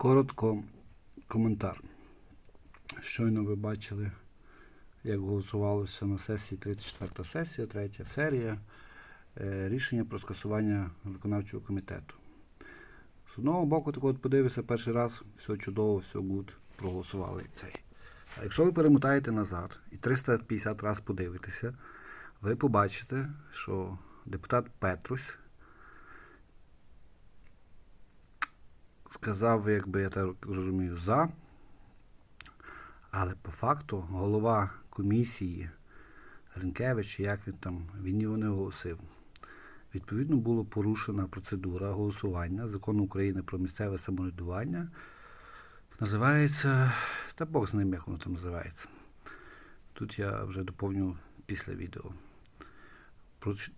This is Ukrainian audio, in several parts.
Коротко коментар. Щойно ви бачили, як голосувалося на сесії 34 сесія, третя серія. е, Рішення про скасування виконавчого комітету. З одного боку, так от подивився перший раз, все чудово, все гуд, проголосували цей. А якщо ви перемотаєте назад і 350 разів подивитеся, ви побачите, що депутат Петрусь сказав, якби я так розумію, за. Але по факту голова комісії Гринкевич, чи як він там, він його не оголосив. Відповідно, була порушена процедура голосування закону України про місцеве самоврядування. Називається. Та Бог з ним, як воно там називається. Тут я вже доповню після відео.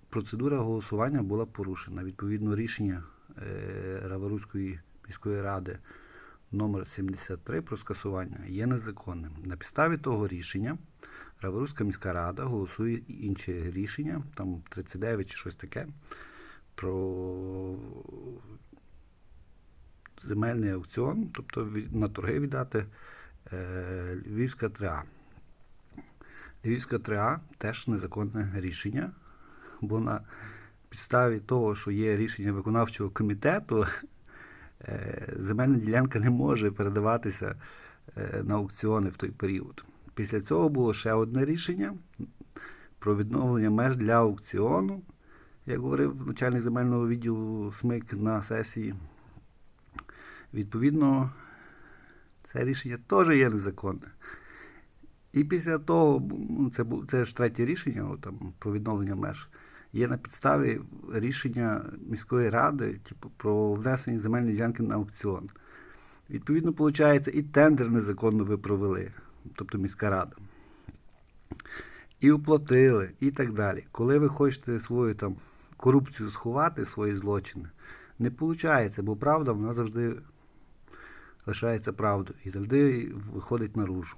Процедура голосування була порушена. Відповідно, рішення е, Раворуської міської ради номер 73 про скасування є незаконним. На підставі того рішення Раворуська міська рада голосує інше рішення, там 39 чи щось таке, про земельний аукціон, тобто на торги віддати е, Львівська 3А. Львівська 3А теж незаконне рішення, бо на підставі того, що є рішення виконавчого комітету, земельна ділянка не може передаватися е, на аукціони в той період. Після цього було ще одне рішення про відновлення меж для аукціону, як говорив начальник земельного відділу СМИК на сесії. Відповідно, це рішення теж є незаконне. І після того, ну, це, це ж третє рішення там, про відновлення меж, є на підставі рішення міської ради типу, про внесення земельної ділянки на аукціон. Відповідно, виходить, і тендер незаконно ви провели, тобто міська рада. І оплатили, і так далі. Коли ви хочете свою там корупцію сховати, свої злочини, не виходить, бо правда вона завжди лишається правдою і завжди виходить наружу.